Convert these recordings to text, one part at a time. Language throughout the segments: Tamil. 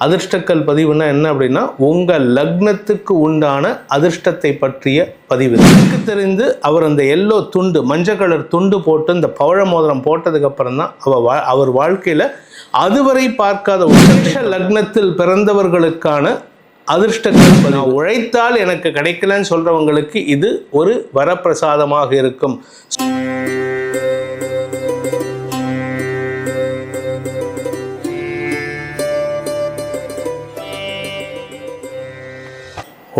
அதிர்ஷ்டக்கல் பதிவுனா என்ன அப்படின்னா உங்கள் லக்னத்துக்கு உண்டான அதிர்ஷ்டத்தை பற்றிய பதிவு எனக்கு தெரிந்து அவர் அந்த எல்லோ துண்டு மஞ்சள் கலர் துண்டு போட்டு இந்த பவழ மோதிரம் போட்டதுக்கப்புறம் தான் அவர் வா அவர் வாழ்க்கையில் அதுவரை பார்க்காத உச்ச லக்னத்தில் பிறந்தவர்களுக்கான அதிர்ஷ்டங்கள் பதிவு. நான் உழைத்தால் எனக்கு கிடைக்கலன்னு சொல்கிறவங்களுக்கு இது ஒரு வரப்பிரசாதமாக இருக்கும்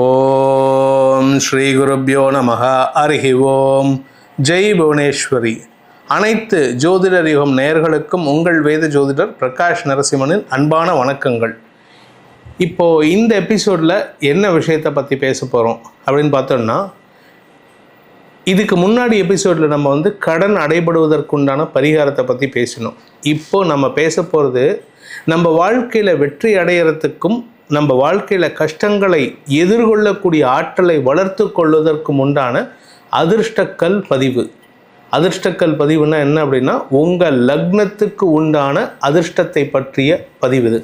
ஓம் ஸ்ரீ குருப்யோ நமக அருகி ஓம். ஜெய் புவனேஸ்வரி. அனைத்து ஜோதிடர் யுகம் நேயர்களுக்கும் உங்கள் வேத ஜோதிடர் பிரகாஷ் நரசிம்மனின் அன்பான வணக்கங்கள். இப்போது இந்த எபிசோடில் என்ன விஷயத்தை பற்றி பேச போகிறோம் அப்படின்னு பார்த்தோம்னா இதுக்கு முன்னாடி எபிசோடில் நம்ம வந்து கடன் அடைபடுவதற்குண்டான பரிகாரத்தை பற்றி பேசினோம். இப்போ நம்ம பேச போகிறது நம்ம வாழ்க்கையில் வெற்றி அடையிறதுக்கும் நம்ம வாழ்க்கையில் கஷ்டங்களை எதிர்கொள்ளக்கூடிய ஆற்றலை வளர்த்து கொள்வதற்கும் உண்டான அதிர்ஷ்டக்கல் பதிவு. அதிர்ஷ்டக்கல் பதிவுனா என்ன அப்படின்னா உங்கள் லக்னத்துக்கு உண்டான அதிர்ஷ்டத்தை பற்றிய பதிவு இது.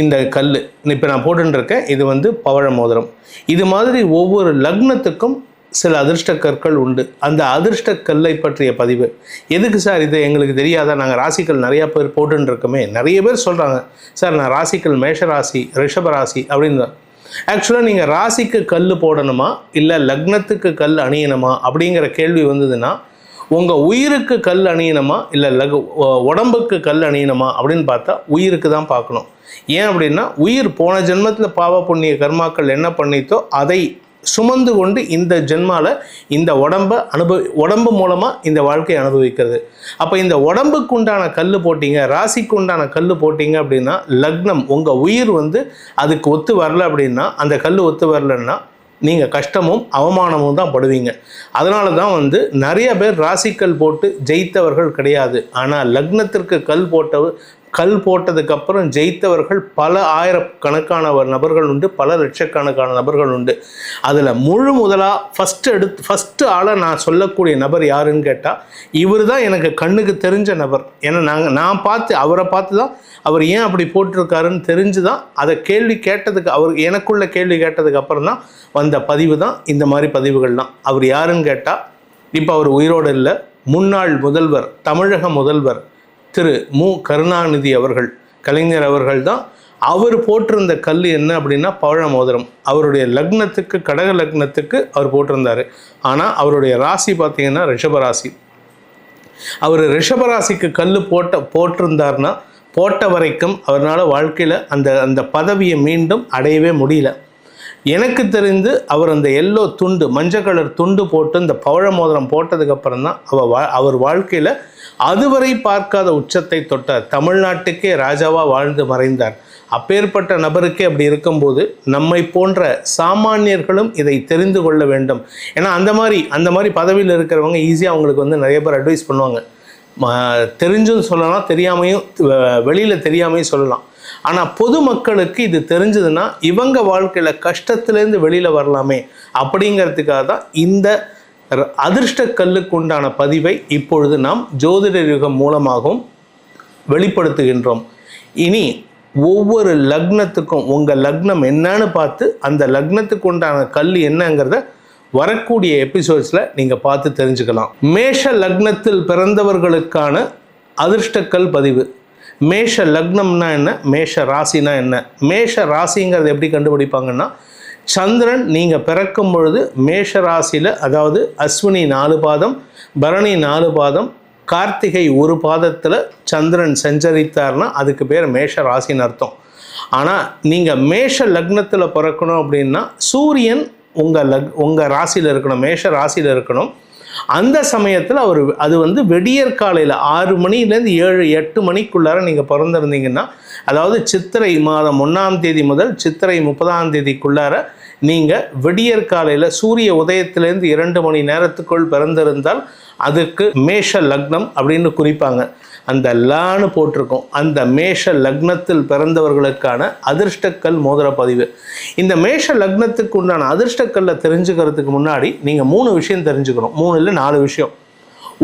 இந்த கல் இப்போ நான் போட்டுருக்கேன் இது வந்து பவழ மோதிரம். இது மாதிரி ஒவ்வொரு லக்னத்துக்கும் சில அதிர்ஷ்ட கற்கள் உண்டு. அந்த அதிர்ஷ்ட கல்லை பற்றிய பதிவு. எதுக்கு சார் இது எங்களுக்கு தெரியாதா? நாங்கள் ராசிக்கல் நிறையா பேர் போட்டுருக்கோமே இருக்கோமே நிறைய பேர் சொல்கிறாங்க சார் நான் ராசிக்கல் மேஷ ராசி ராசி அப்படின்னு ஆக்சுவலாக நீங்கள் ராசிக்கு கல் போடணுமா? இல்லை லக்னத்துக்கு கல் அணியணுமா? அப்படிங்கிற கேள்வி வந்ததுன்னா உங்கள் உயிருக்கு கல் அணியணுமா? இல்லை லகு உடம்புக்கு கல் அணியணுமா? அப்படின்னு பார்த்தா உயிருக்கு தான் பார்க்கணும். ஏன் அப்படின்னா உயிர் போன ஜென்மத்தில் பாவ புண்ணிய கர்மாக்கள் என்ன பண்ணித்தோ அதை சுமந்து கொண்டு இந்த ஜென்மால இந்த உடம்பை அனுபவி உடம்பு மூலமாக இந்த வாழ்க்கையை அனுபவிக்கிறது. அப்போ இந்த உடம்புக்கு உண்டான கல் போட்டீங்க ராசிக்கு உண்டான கல் போட்டீங்க அப்படின்னா லக்னம் உங்கள் உயிர் வந்து அதுக்கு ஒத்து வரல அப்படின்னா அந்த கல் ஒத்து வரலன்னா நீங்கள் கஷ்டமும் அவமானமும் தான் படுவீங்க. அதனால தான் வந்து நிறைய பேர் ராசிக்கல் போட்டு ஜெயித்தவர்கள் கிடையாது. ஆனால் லக்னத்திற்கு கல் போட்டவர் கல் போட்டதுக்கப்புறம் ஜெயித்தவர்கள் பல ஆயிரக்கணக்கான நபர்கள் உண்டு பல லட்சக்கணக்கான நபர்கள் உண்டு. அதில் முழு முதலாக ஃபஸ்ட்டு எடுத்து ஃபஸ்ட்டு ஆளை நான் சொல்லக்கூடிய நபர் யாருன்னு கேட்டால் இவர் தான் எனக்கு கண்ணுக்கு தெரிஞ்ச நபர். ஏன்னா நாங்கள் நான் பார்த்து அவரை பார்த்து தான் அவர் ஏன் அப்படி போட்டிருக்காருன்னு தெரிஞ்சு தான் அதை கேள்வி கேட்டதுக்கு அவர் எனக்குள்ள கேள்வி கேட்டதுக்கு அப்புறம் தான் வந்த பதிவு தான் இந்த மாதிரி பதிவுகள்லாம். அவர் யாருன்னு கேட்டால் இப்போ அவர் உயிரோடு இல்லை. முன்னாள் முதல்வர் தமிழக முதல்வர் திரு மு. கருணாநிதி அவர்கள் கலைஞர் அவர்கள் தான் அவர் போட்டிருந்த கல் என்ன அப்படின்னா பவழ மோதிரம் அவருடைய லக்னத்துக்கு கடக லக்னத்துக்கு அவர் போட்டிருந்தார். ஆனால் அவருடைய ராசி பார்த்தீங்கன்னா ரிஷபராசி அவர் ரிஷபராசிக்கு கல் போட்ட போட்டிருந்தார்னா போட்ட வரைக்கும் அவரால் வாழ்க்கையில் அந்த அந்த பதவியை மீண்டும் அடையவே முடியல. எனக்கு தெரிந்து அவர் அந்த எல்லோ துண்டு மஞ்சள் கலர் துண்டு போட்டு இந்த பவழ மோதிரம் போட்டதுக்கப்புறம் தான் அவர் வா அவர் வாழ்க்கையில் அதுவரை பார்க்காத உச்சத்தை தொட்டார். தமிழ்நாட்டுக்கே ராஜாவாக வாழ்ந்து மறைந்தார். அப்பேற்பட்ட நபருக்கே அப்படி இருக்கும்போது நம்மை போன்ற சாமானியர்களும் இதை தெரிந்து கொள்ள வேண்டும். ஏன்னா அந்த மாதிரி அந்த மாதிரி பதவியில் இருக்கிறவங்க ஈஸியாக அவங்களுக்கு வந்து நிறைய பேர் அட்வைஸ் பண்ணுவாங்க. தெரிஞ்சும் சொல்லலாம் தெரியாமையும் வெளியில் தெரியாமையும் சொல்லலாம். ஆனால் பொதுமக்களுக்கு இது தெரிஞ்சதுன்னா இவங்க வாழ்க்கையில் கஷ்டத்துலேருந்து வெளியில் வரலாமே அப்படிங்கிறதுக்காக தான் இந்த அதிர்ஷ்ட கல்லுக்கு உண்டான பதிவை இப்பொழுது நாம் ஜோதிட யுகம் மூலமாகவும் வெளிப்படுத்துகின்றோம். இனி ஒவ்வொரு லக்னத்துக்கும் உங்கள் லக்னம் என்னன்னு பார்த்து அந்த லக்னத்துக்கு உண்டான கல் என்னங்கிறத வரக்கூடிய எபிசோட்ஸில் நீங்கள் பார்த்து தெரிஞ்சுக்கலாம். மேஷ லக்னத்தில் பிறந்தவர்களுக்கான அதிர்ஷ்டக்கல் பதிவு. மேஷ லக்னம்னா என்ன? மேஷ ராசினா என்ன? மேஷ ராசிங்கிறது எப்படி கண்டுபிடிப்பாங்கன்னா சந்திரன் நீங்கள் பிறக்கும் பொழுது மேஷ ராசியில் அதாவது அஸ்வினி நாலு பாதம் பரணி நாலு பாதம் கார்த்திகை ஒரு பாதத்தில் சந்திரன் சஞ்சரித்தார்னா அதுக்கு பேர் மேஷ ராசின்னு அர்த்தம். ஆனால் நீங்கள் மேஷ லக்னத்தில் பிறக்கணும் அப்படின்னா சூரியன் உங்கள் லக் உங்கள் ராசியில் இருக்கணும் மேஷ ராசியில் இருக்கணும். அந்த சமயத்தில் அவர் அது வந்து வெடியற் காலையில் ஆறு மணிலேருந்து ஏழு எட்டு மணிக்குள்ளார நீங்கள் பிறந்திருந்தீங்கன்னா அதாவது சித்திரை மாதம் ஒன்றாம் தேதி முதல் சித்திரை முப்பதாம் தேதிக்குள்ளார நீங்கள் விடியற் காலையில் சூரிய உதயத்திலேருந்து இரண்டு மணி நேரத்துக்குள் பிறந்திருந்தால் அதுக்கு மேஷ லக்னம் அப்படின்னு குறிப்பாங்க. அந்த லான்னு போட்டிருக்கோம். அந்த மேஷ லக்னத்தில் பிறந்தவர்களுக்கான அதிர்ஷ்டக்கல் மோதிர பதிவு இந்த மேஷ லக்னத்துக்கு உண்டான அதிர்ஷ்டக்கல்லை தெரிஞ்சுக்கிறதுக்கு முன்னாடி நீங்கள் மூணு விஷயம் தெரிஞ்சுக்கணும். மூணு இல்லை நாலு விஷயம்.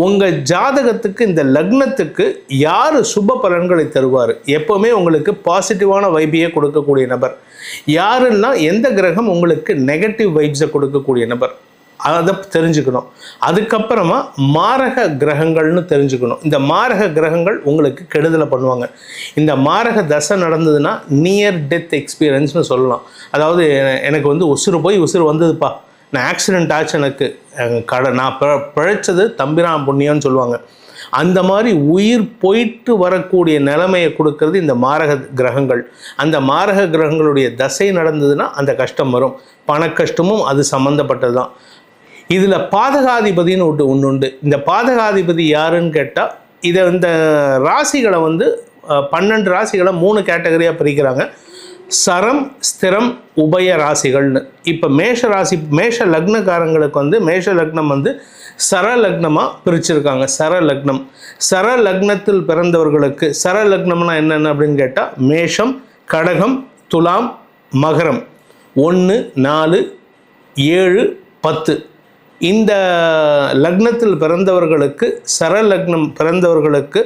உங்கள் ஜாதகத்துக்கு இந்த லக்னத்துக்கு யார் சுப பலன்களை தருவார்? எப்போவுமே உங்களுக்கு பாசிட்டிவான வைபியை கொடுக்கக்கூடிய நபர். யாருன்னா எந்த கிரகம் உங்களுக்கு நெகட்டிவ் வைப்ஸை கொடுக்கக்கூடிய நபர். அதை தெரிஞ்சுக்கணும். அதுக்கப்புறமா மாரக கிரகங்கள்னு தெரிஞ்சுக்கணும். இந்த மாரக கிரகங்கள் உங்களுக்கு கெடுதலை பண்ணுவாங்க. இந்த மாரக தசை நடந்ததுன்னா நியர் டெத் எக்ஸ்பீரியன்ஸ்னு சொல்லலாம். அதாவது எனக்கு வந்து உசுறு போய் உசுறு வந்ததுப்பா. நான் ஆக்சிடெண்ட் ஆச்சு எனக்கு. கடை நான் ப பிழைச்சது தம்பிரான் புண்ணியம்னு சொல்லுவாங்க. அந்த மாதிரி உயிர் போயிட்டு வரக்கூடிய நிலைமையை கொடுக்கறது இந்த மாரக கிரகங்கள். அந்த மாரக கிரகங்களுடைய தசை நடந்ததுன்னா அந்த கஷ்டம் வரும். பண கஷ்டமும் அது சம்மந்தப்பட்டது தான் இதில் பாதகாதிபதின்னு ஒன்று ஒன்று உண்டு. இந்த பாதகாதிபதி யாருன்னு கேட்டால் இதை இந்த ராசிகளை வந்து பன்னெண்டு ராசிகளை மூணு கேட்டகரியாக பிரிக்கிறாங்க. சரம் ஸ்திரம் உபய ராசிகள்னு. இப்போ மேஷ ராசி மேஷ லக்னக்காரங்களுக்கு வந்து மேஷ லக்னம் வந்து சர லக்னமாக பிரிச்சிருக்காங்க. சர லக்னம். சர லக்னத்தில் பிறந்தவர்களுக்கு சர லக்னம்னா என்னென்ன அப்படின்னு கேட்டால் மேஷம் கடகம் துலாம் மகரம். ஒன்று நாலு ஏழு பத்து. இந்த லக்னத்தில் பிறந்தவர்களுக்கு சர லக்னம் பிறந்தவர்களுக்கு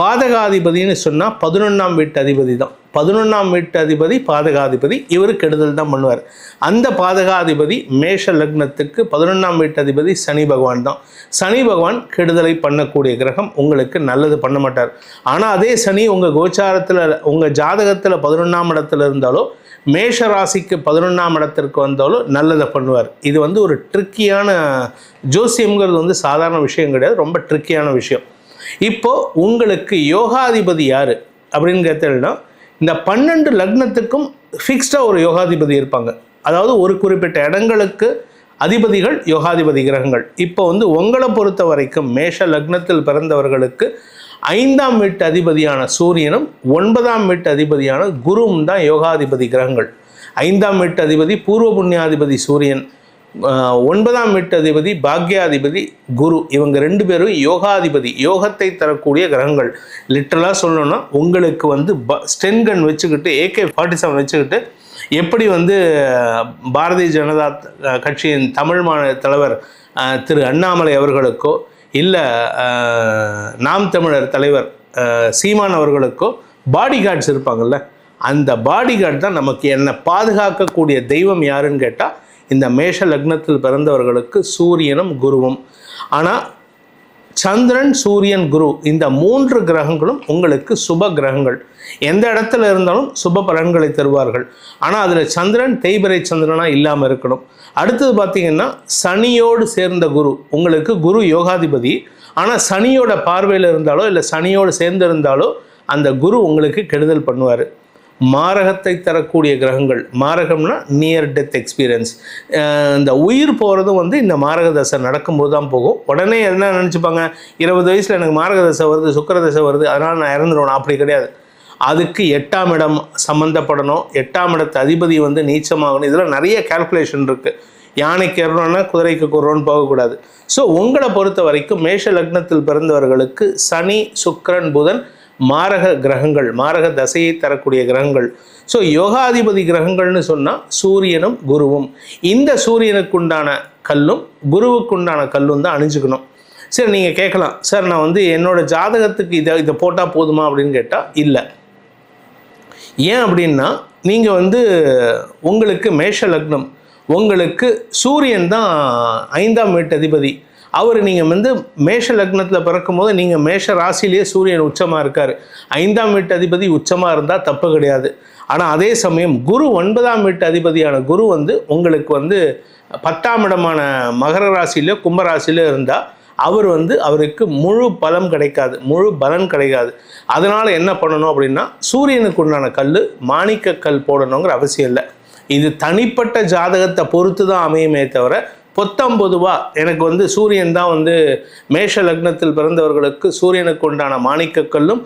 பாதகாதிபதின்னு சொன்னால் பதினொன்றாம் வீட்டு அதிபதி தான் பதினொன்றாம் வீட்டு அதிபதி பாதகாதிபதி இவர் கெடுதல் தான் பண்ணுவார். அந்த பாதகாதிபதி மேஷ லக்னத்துக்கு பதினொன்றாம் வீட்டு அதிபதி சனி பகவான் தான். சனி பகவான் கெடுதலை பண்ணக்கூடிய கிரகம் உங்களுக்கு நல்லது பண்ண மாட்டார். ஆனால் அதே சனி உங்கள் கோச்சாரத்தில் உங்கள் ஜாதகத்தில் பதினொன்றாம் இடத்துல இருந்தாலோ மேஷ ராசிக்கு பதினொன்றாம் இடத்திற்கு வந்தாலும் நல்லதை பண்ணுவார். இது வந்து ஒரு ட்ரிக்கியான ஜோசியம்ங்கிறது வந்து சாதாரண விஷயம் கிடையாது ரொம்ப ட்ரிக்கியான விஷயம். இப்போ உங்களுக்கு யோகாதிபதி யார்? அப்படின்னு கேட்டீங்கன்னா இந்த பன்னெண்டு லக்னத்துக்கும் ஃபிக்ஸ்டாக ஒரு யோகாதிபதி இருப்பாங்க. அதாவது ஒரு குறிப்பிட்ட இடங்களுக்கு அதிபதிகள் யோகாதிபதி கிரகங்கள். இப்போ வந்து உங்களை பொறுத்த வரைக்கும் மேஷ லக்னத்தில் பிறந்தவர்களுக்கு ஐந்தாம் வீட்டு அதிபதியான சூரியனும் ஒன்பதாம் வீட்டு அதிபதியான குருவும் தான் யோகாதிபதி கிரகங்கள். ஐந்தாம் வீட்டு அதிபதி பூர்வ புண்ணியாதிபதி சூரியன். ஒன்பதாம் வீட்டதிபதி பாக்யாதிபதி குரு. இவங்க ரெண்டு பேரும் யோகாதிபதி. யோகத்தை தரக்கூடிய கிரகங்கள். லிட்டரலாக சொல்லணும்னா உங்களுக்கு வந்து ப ஸ்டென்கன் வச்சுக்கிட்டு ஏகே ஃபார்ட்டி செவன் வச்சுக்கிட்டு எப்படி வந்து பாரதிய ஜனதா கட்சியின் தமிழ் மாநில தலைவர் திரு அண்ணாமலை அவர்களுக்கோ இல்லை நாம் தமிழர் தலைவர் சீமான் அவர்களுக்கோ பாடி கார்ட்ஸ் இருப்பாங்கல்ல அந்த பாடி கார்டு தான் நமக்கு என்னை பாதுகாக்கக்கூடிய தெய்வம் யாருன்னு கேட்டால் இந்த மேஷ லக்னத்தில் பிறந்தவர்களுக்கு சூரியனும் குருவும். ஆனால் சந்திரன் சூரியன் குரு இந்த மூன்று கிரகங்களும் உங்களுக்கு சுப கிரகங்கள். எந்த இடத்துல இருந்தாலும் சுப பலன்களை தருவார்கள். ஆனால் அதில் சந்திரன் தேய்பிரை சந்திரனாக இல்லாமல் இருக்கணும். அடுத்தது பார்த்தீங்கன்னா சனியோடு சேர்ந்த குரு உங்களுக்கு குரு யோகாதிபதி. ஆனால் சனியோட பார்வையில் இருந்தாலோ இல்லை சனியோடு சேர்ந்து இருந்தாலோ அந்த குரு உங்களுக்கு கெடுதல் பண்ணுவார். மாரகத்தை தரக்கூடிய கிரகங்கள். மாரகம்னா நியர் டெத் எக்ஸ்பீரியன்ஸ் இந்த உயிர் போகிறதும் வந்து இந்த மாரக தசை நடக்கும்போது தான் போகும். உடனே என்ன நினச்சிப்பாங்க? இருபது வயசில் எனக்கு மாரக தசை வருது சுக்கர தசை வருது அதனால் நான் இறந்துடுவேன் அப்படி கிடையாது. அதுக்கு எட்டாம் இடம் சம்மந்தப்படணும் எட்டாம் இடத்து அதிபதி வந்து நீச்சமாகணும். இதெல்லாம் நிறைய கால்குலேஷன் இருக்குது யானைக்கு ஏறணும்னா குதிரைக்கு குறோன்னு போகக்கூடாது. ஸோ உங்களை பொறுத்த வரைக்கும் மேஷ லக்னத்தில் பிறந்தவர்களுக்கு சனி சுக்கரன் புதன் மாரக கிரகங்கள் மாரக தசையை தரக்கூடிய கிரகங்கள். ஸோ யோகாதிபதி கிரகங்கள்னு சொன்னால் சூரியனும் குருவும். இந்த சூரியனுக்குண்டான கல்லும் குருவுக்குண்டான கல்லும் தான் அணிஞ்சுக்கணும். சரி நீங்கள் கேட்கலாம். சார் நான் வந்து என்னோடய ஜாதகத்துக்கு இதை இதை போட்டால் போதுமா அப்படின்னு கேட்டால் இல்லை. ஏன் அப்படின்னா நீங்கள் வந்து உங்களுக்கு மேஷ லக்னம் உங்களுக்கு சூரியன் தான் ஐந்தாம் வீட்டு அதிபதி. அவர் நீங்கள் வந்து மேஷ லக்னத்தில் பிறக்கும்போது நீங்கள் மேஷ ராசிலேயே சூரியன் உச்சமாக இருக்கார். ஐந்தாம் வீட்டு அதிபதி உச்சமாக இருந்தால் தப்பு கிடையாது. ஆனால் அதே சமயம் குரு ஒன்பதாம் வீட்டு அதிபதியான குரு வந்து உங்களுக்கு வந்து பத்தாம் இடமான மகர ராசியிலோ கும்பராசியிலோ இருந்தால் அவர் வந்து அவருக்கு முழு பலம் கிடைக்காது. முழு பலன் கிடைக்காது அதனால் என்ன பண்ணணும் அப்படின்னா சூரியனுக்கு உண்டான கல் மாணிக்க கல் போடணுங்கிற அவசியம் இல்லை. இது தனிப்பட்ட ஜாதகத்தை பொறுத்து தான் அமையுமே தவிர பொத்தம் பொதுவாக எனக்கு வந்து சூரியன் தான் வந்து மேஷ லக்னத்தில் பிறந்தவர்களுக்கு சூரியனுக்கு உண்டான மாணிக்கக்கல்லும்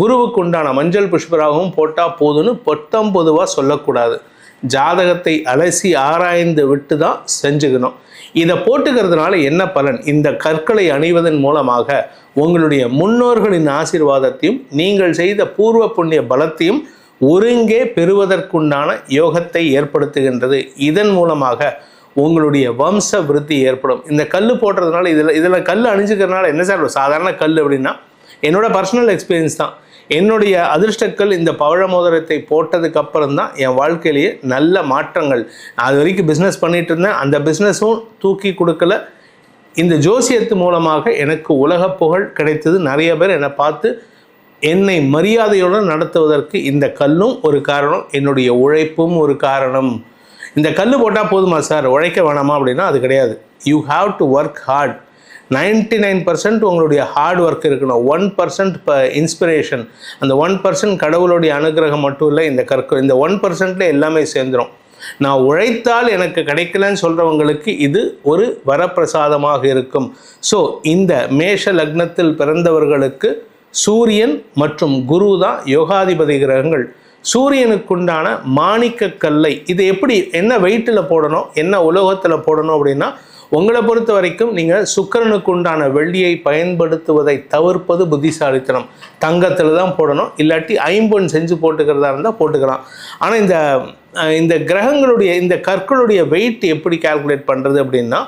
குருவுக்கு உண்டான மஞ்சள் புஷ்பராகவும் போட்டால் போதும்னு பொத்தம் பொதுவாக சொல்லக்கூடாது. ஜாதகத்தை அலசி ஆராய்ந்து விட்டு தான் செஞ்சுக்கணும். இதை போட்டுக்கிறதுனால என்ன பலன்? இந்த கற்களை அணிவதன் மூலமாக உங்களுடைய முன்னோர்களின் ஆசீர்வாதத்தையும் நீங்கள் செய்த பூர்வ புண்ணிய பலத்தையும் ஒருங்கே பெறுவதற்குண்டான யோகத்தை ஏற்படுத்துகின்றது. இதன் மூலமாக உங்களுடைய வம்ச விருத்தி ஏற்படும். இந்த கல் போடுறதுனால இதில் இதில் கல் அணிஞ்சுக்கிறதுனால என்ன சார் சாதாரண கல் அப்படின்னா என்னோட பர்சனல் எக்ஸ்பீரியன்ஸ் தான். என்னுடைய அதிர்ஷ்டக்கல் இந்த பவழ மோதிரத்தை போட்டதுக்கு அப்புறம் தான் என் வாழ்க்கையிலேயே நல்ல மாற்றங்கள். அது வரைக்கும் பிஸ்னஸ் பண்ணிட்டு இருந்தேன். அந்த பிஸ்னஸும் தூக்கி கொடுக்கல. இந்த ஜோசியத்து மூலமாக எனக்கு உலக புகழ் கிடைத்தது. நிறைய பேர் என்னை பார்த்து என்னை மரியாதையுடன் நடத்துவதற்கு இந்த கல்லும் ஒரு காரணம். என்னுடைய உழைப்பும் ஒரு காரணம். இந்த கல் போட்டால் போதுமா சார்? உழைக்க வேணாமா அப்படின்னா அது கிடையாது. You have to work hard ninety nine percent உங்களுடைய ஹார்ட் ஒர்க் இருக்கணும். ஒன் பர்சன்ட் இப்போ இன்ஸ்பிரேஷன் அந்த ஒன் பர்சன்ட் கடவுளுடைய அனுகிரகம் மட்டும் இல்லை இந்த கற்க இந்த ஒன் பர்சன்ட்ல எல்லாமே சேர்ந்துடும் நான் உழைத்தால் எனக்கு கிடைக்கலன்னு சொல்கிறவங்களுக்கு இது ஒரு வரப்பிரசாதமாக இருக்கும். ஸோ இந்த மேஷ லக்னத்தில் பிறந்தவர்களுக்கு சூரியன் மற்றும் குரு தான் யோகாதிபதி கிரகங்கள். சூரியனுக்குண்டான மாணிக்க கல்லை இது எப்படி என்ன வெயிட்டில் போடணும் என்ன உலோகத்தில் போடணும் அப்படின்னா உங்களை பொறுத்த வரைக்கும் நீங்கள் சுக்கிரனுக்கு உண்டான வெள்ளியை பயன்படுத்துவதை தவிர்ப்பது புத்திசாலித்தனம். தங்கத்தில் தான் போடணும் இல்லாட்டி ஐம்பொன் செஞ்சு போட்டுக்கிறதா இருந்தால் போட்டுக்கலாம். ஆனால் இந்த இந்த கிரகங்களுடைய இந்த கற்களுடைய வெயிட் எப்படி கால்குலேட் பண்ணுறது அப்படின்னா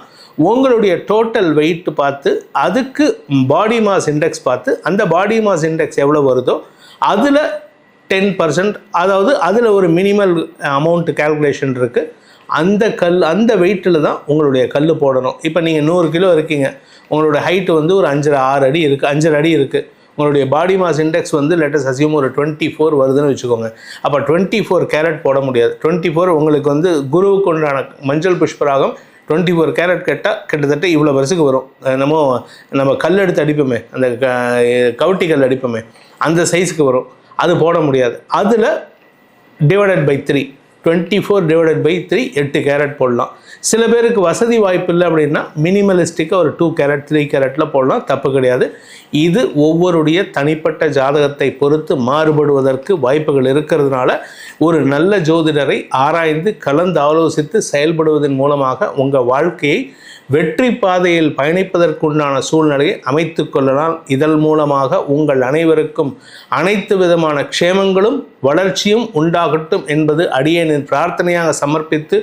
உங்களுடைய டோட்டல் வெயிட் பார்த்து அதுக்கு பாடி மாஸ் இண்டெக்ஸ் பார்த்து அந்த பாடி மாஸ் இண்டெக்ஸ் எவ்வளோ வருதோ அதில் டென் பர்சன்ட் அதாவது அதில் ஒரு மினிமல் அமௌண்ட் கால்குலேஷன் இருக்குது அந்த கல் அந்த வெயிட்டில் தான் உங்களுடைய கல் போடணும். இப்போ நீங்கள் நூறு கிலோ இருக்கீங்க. உங்களோட ஹைட்டு வந்து ஒரு அஞ்சரை ஆறு அடி இருக்குது அஞ்சரை அடி இருக்குது உங்களுடைய பாடி மாஸ் இண்டெக்ஸ் வந்து லெட்டஸ் அசியும் ஒரு டுவெண்ட்டி ஃபோர் வருதுன்னு வச்சுக்கோங்க. அப்போ டுவெண்ட்டி ஃபோர் கேரட் போட முடியாது. டுவெண்ட்டி ஃபோர் உங்களுக்கு வந்து குருவுக்கு உண்டான மஞ்சள் புஷ்பராகம் டுவெண்ட்டி ஃபோர் கேரட் கேட்டால் கிட்டத்தட்ட இவ்வளோ வருஷத்துக்கு வரும். நம்ம நம்ம கல் எடுத்து அடிப்போமே. அந்த க- கவுட்டி கல் அடிப்போமே. அந்த சைஸுக்கு வரும். அது போட முடியாது. அதில் divided by three twenty four divided by three எட்டு கேரட் போடலாம். சில பேருக்கு வசதி வாய்ப்பு இல்லை அப்படின்னா மினிமலிஸ்டிக்காக ஒரு டூ கேரட் த்ரீ கேரட்டில் போடலாம். தப்பு கிடையாது. இது ஒவ்வொருடைய தனிப்பட்ட ஜாதகத்தை பொறுத்து மாறுபடுவதற்கு வாய்ப்புகள் இருக்கிறதுனால ஒரு நல்ல ஜோதிடரை ஆராய்ந்து கலந்து ஆலோசித்து செயல்படுவதன் மூலமாக உங்கள் வாழ்க்கையை வெற்றி பாதையில் பயணிப்பதற்குண்டான சூழ்நிலையை அமைத்து கொள்ளலாம். இதன் மூலமாக உங்கள் அனைவருக்கும் அனைத்து விதமான க்ஷேமங்களும் வளர்ச்சியும் உண்டாகட்டும் என்பது அடியேனின் பிரார்த்தனையாக சமர்ப்பித்து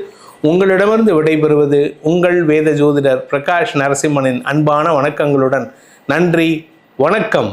உங்களிடமிருந்து விடைபெறுவது உங்கள் வேத ஜோதிடர் பிரகாஷ் நரசிம்மனின் அன்பான வணக்கங்களுடன். நன்றி வணக்கம்.